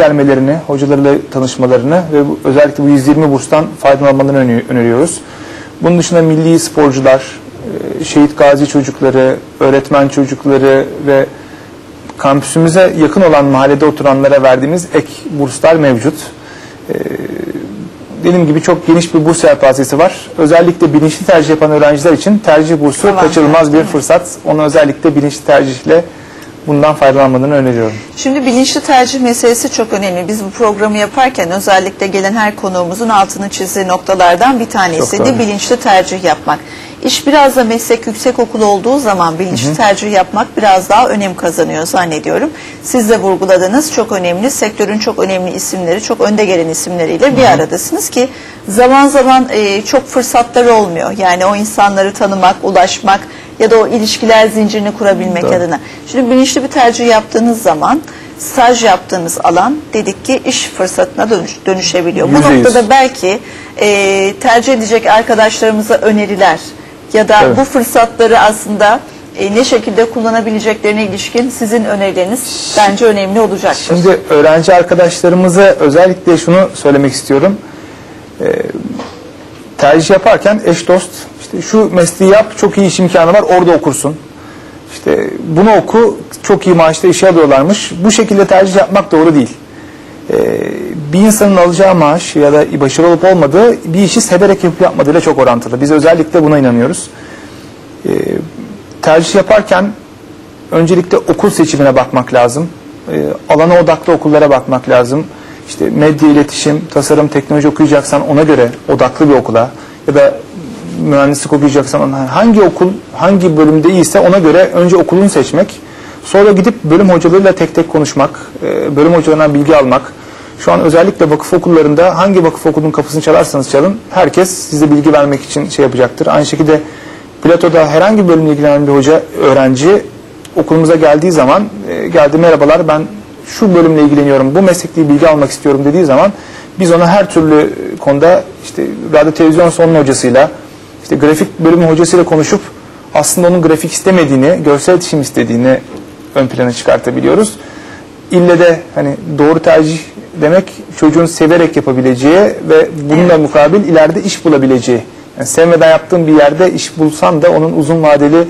gelmelerini, hocalarıyla tanışmalarını ve bu, özellikle bu 120 burstan faydalanmalarını öneriyoruz. Bunun dışında milli sporcular, e, şehit gazi çocukları, öğretmen çocukları ve kampüsümüze yakın olan mahallede oturanlara verdiğimiz ek burslar mevcut. Ee, dediğim gibi çok geniş bir burs yelpazesi var. Özellikle bilinçli tercih yapan öğrenciler için tercih bursu Tamam, kaçırılmaz bir fırsat. Ona özellikle bilinçli tercihle bundan faydalanmalarını öneriyorum. Şimdi bilinçli tercih meselesi çok önemli. Biz bu programı yaparken özellikle gelen her konuğumuzun altını çizdiği noktalardan bir Çok tanesiydi doğru. bilinçli tercih yapmak. İş biraz da meslek yüksek okulu olduğu zaman bilinçli tercih yapmak biraz daha önem kazanıyor zannediyorum. Siz de vurguladınız çok önemli. Sektörün çok önemli isimleri, çok önde gelen isimleriyle bir aradasınız ki zaman zaman e, çok fırsatları olmuyor. Yani o insanları tanımak, ulaşmak ya da o ilişkiler zincirini kurabilmek Doğru. adına. Şimdi bilinçli bir tercih yaptığınız zaman staj yaptığınız alan dedik ki iş fırsatına dönüş, dönüşebiliyor. Bu Yüzde yüz. noktada belki e, tercih edecek arkadaşlarımıza öneriler ya da Evet. bu fırsatları aslında e, ne şekilde kullanabileceklerine ilişkin sizin önerileriniz bence önemli olacaktır. Şimdi öğrenci arkadaşlarımıza özellikle şunu söylemek istiyorum. Ee, tercih yaparken eş dost işte şu mesleği yap çok iyi iş imkanı var orada okursun. İşte bunu oku çok iyi maaşta işe alıyorlarmış. Bu şekilde tercih yapmak doğru değil. Ee, bir insanın alacağı maaş ya da başarılı olup olmadığı bir işi severek yapıp yapmadığıyla çok orantılı. Biz özellikle buna inanıyoruz. Ee, tercih yaparken öncelikle okul seçimine bakmak lazım. Ee, alana odaklı okullara bakmak lazım. İşte medya iletişim, tasarım, teknoloji okuyacaksan ona göre odaklı bir okula ya da mühendislik okuyacaksan hangi okul hangi bölümde iyiyse ona göre önce okulunu seçmek. Sonra gidip bölüm hocalarıyla tek tek konuşmak, e, bölüm hocalarından bilgi almak. Şu an özellikle vakıf okullarında hangi vakıf okulunun kapısını çalarsanız çalın herkes size bilgi vermek için şey yapacaktır. Aynı şekilde Plato'da herhangi bir bölümle ilgilenen bir hoca, öğrenci okulumuza geldiği zaman e, geldi merhabalar ben şu bölümle ilgileniyorum, bu meslekle bilgi almak istiyorum dediği zaman biz ona her türlü konuda işte radyo televizyon sonun hocasıyla işte grafik bölümü hocasıyla konuşup aslında onun grafik istemediğini, görsel iletişim istediğini ön plana çıkartabiliyoruz. İlle de hani doğru tercih demek çocuğun severek yapabileceği ve bununla mukabil ileride iş bulabileceği. Yani sevmeden yaptığın bir yerde iş bulsan da onun uzun vadeli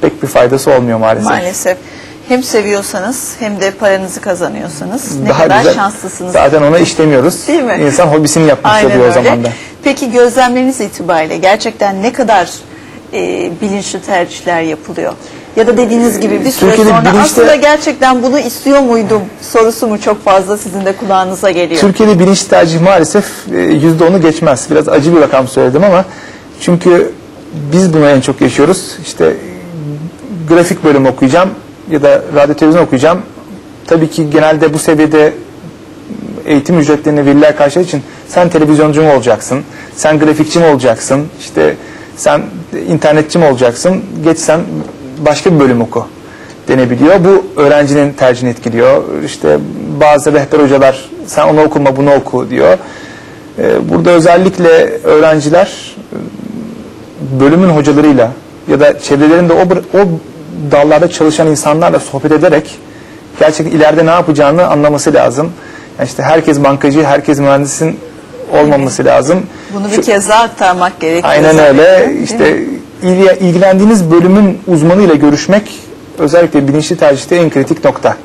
pek bir faydası olmuyor maalesef. Maalesef hem seviyorsanız hem de paranızı kazanıyorsanız ne Daha kadar güzel. şanslısınız. Zaten ona işlemiyoruz. Değil mi? İnsan hobisini yapmış Aynen oluyor o öyle. zaman da. Peki gözlemleriniz itibariyle gerçekten ne kadar e, bilinçli tercihler yapılıyor? Ya da dediğiniz gibi bir süre Türkiye'de sonra bilinçli- aslında gerçekten bunu istiyor muydum sorusu mu çok fazla sizin de kulağınıza geliyor? Türkiye'de bilinçli tercih maalesef e, yüzde onu geçmez. Biraz acı bir rakam söyledim ama çünkü biz bunu en çok yaşıyoruz. İşte grafik bölüm okuyacağım ya da radyo televizyon okuyacağım. Tabii ki genelde bu seviyede eğitim ücretlerini veliler karşıladığı için sen televizyoncu mu olacaksın, sen grafikçi mi olacaksın, işte sen internetçi mi olacaksın, geç sen başka bir bölüm oku denebiliyor. Bu öğrencinin tercihini etkiliyor. İşte bazı rehber hocalar sen onu okuma bunu oku diyor. Ee, Burada özellikle öğrenciler bölümün hocalarıyla ya da çevrelerinde o, o dallarda çalışan insanlarla sohbet ederek gerçekten ileride ne yapacağını anlaması lazım. Yani işte herkes bankacı, herkes mühendisin olmaması lazım. Bunu bir Şu- kez daha aktarmak gerekiyor. Aynen öyle. mi? İşte ilgi- ilgilendiğiniz bölümün uzmanıyla görüşmek özellikle bilinçli tercihte en kritik nokta.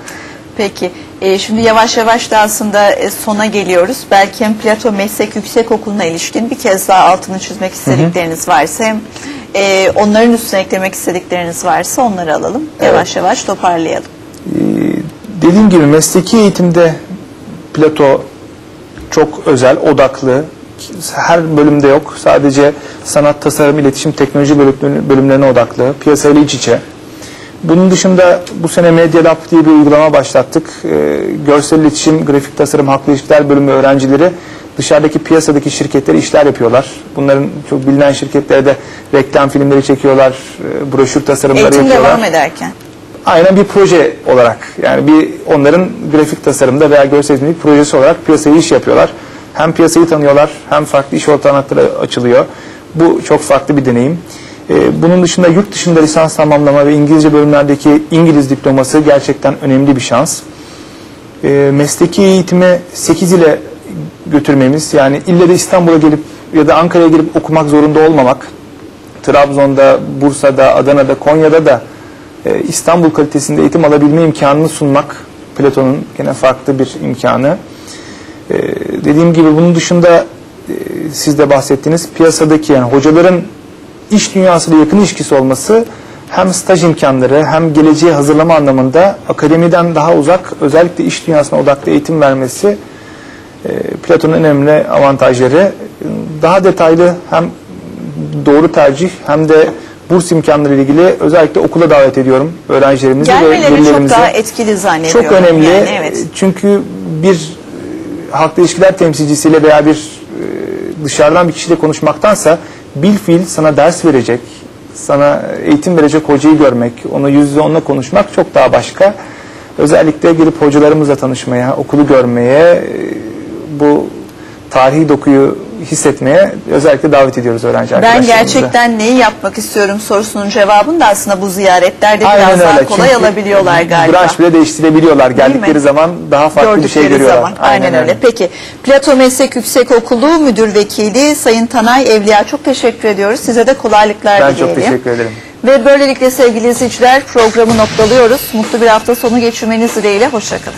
Peki. e, şimdi yavaş yavaş da aslında e, sona geliyoruz. Belki hem Plato Meslek Yüksek Okulu'na ilişkin bir kez daha altını çizmek istedikleriniz varsa hem e, onların üstüne eklemek istedikleriniz varsa onları alalım. Yavaş yavaş toparlayalım. Dediğim gibi mesleki eğitimde Plato çok özel, odaklı. Her bölümde yok. Sadece sanat, tasarım, iletişim, teknoloji bölümlerine, bölümlerine odaklı. Piyasayla iç içe. Bunun dışında bu sene Media Lab diye bir uygulama başlattık. Ee, görsel iletişim, grafik tasarım, halkla ilişkiler bölümü öğrencileri dışarıdaki piyasadaki şirketlere işler yapıyorlar. Bunların çok bilinen şirketlere de reklam filmleri çekiyorlar, e, broşür tasarımları Eğitim yapıyorlar. devam ederken. Aynen bir proje olarak yani bir onların grafik tasarımda veya görsel bir projesi olarak piyasayı iş yapıyorlar. Hem piyasayı tanıyorlar hem farklı iş ortaklıkları açılıyor. Bu çok farklı bir deneyim. Ee, bunun dışında yurt dışında lisans tamamlama ve İngilizce bölümlerdeki İngiliz diploması gerçekten önemli bir şans. e, mesleki eğitimi 8 ile götürmemiz yani ille de İstanbul'a gelip ya da Ankara'ya gelip okumak zorunda olmamak Trabzon'da, Bursa'da, Adana'da, Konya'da da e, İstanbul kalitesinde eğitim alabilme imkanını sunmak Platon'un gene farklı bir imkanı. E, dediğim gibi bunun dışında e, siz de bahsettiniz piyasadaki yani hocaların iş dünyasıyla yakın ilişkisi olması hem staj imkanları hem geleceğe hazırlama anlamında akademiden daha uzak özellikle iş dünyasına odaklı eğitim vermesi e, Platon'un önemli avantajları daha detaylı hem doğru tercih hem de burs imkanları ile ilgili özellikle okula davet ediyorum öğrencilerimizi ve Gelmeleri çok velilerimizi. daha etkili zannediyorum. Çok önemli. Yani, evet. Çünkü bir e, halkla ilişkiler temsilcisiyle veya bir e, dışarıdan bir kişiyle konuşmaktansa bil fiil sana ders verecek, sana eğitim verecek hocayı görmek, onu yüz yüze onunla konuşmak çok daha başka. Özellikle gelip hocalarımızla tanışmaya, okulu görmeye, e, bu tarihi dokuyu hissetmeye özellikle davet ediyoruz öğrenci Ben gerçekten neyi yapmak istiyorum sorusunun cevabını da aslında bu ziyaretlerde biraz Aynen daha öyle. kolay Çünkü alabiliyorlar galiba. Branş bile değiştirebiliyorlar. Geldikleri zaman daha farklı bir şey Gördükleri görüyorlar. zaman. Aynen, öyle. Peki Plato Meslek Yüksekokulu Müdür Vekili Sayın Tanay Evliya çok teşekkür ediyoruz. Size de kolaylıklar Ben dileyelim. çok teşekkür ederim. Ve böylelikle sevgili izleyiciler programı noktalıyoruz. Mutlu bir hafta sonu geçirmeniz dileğiyle. Hoşçakalın.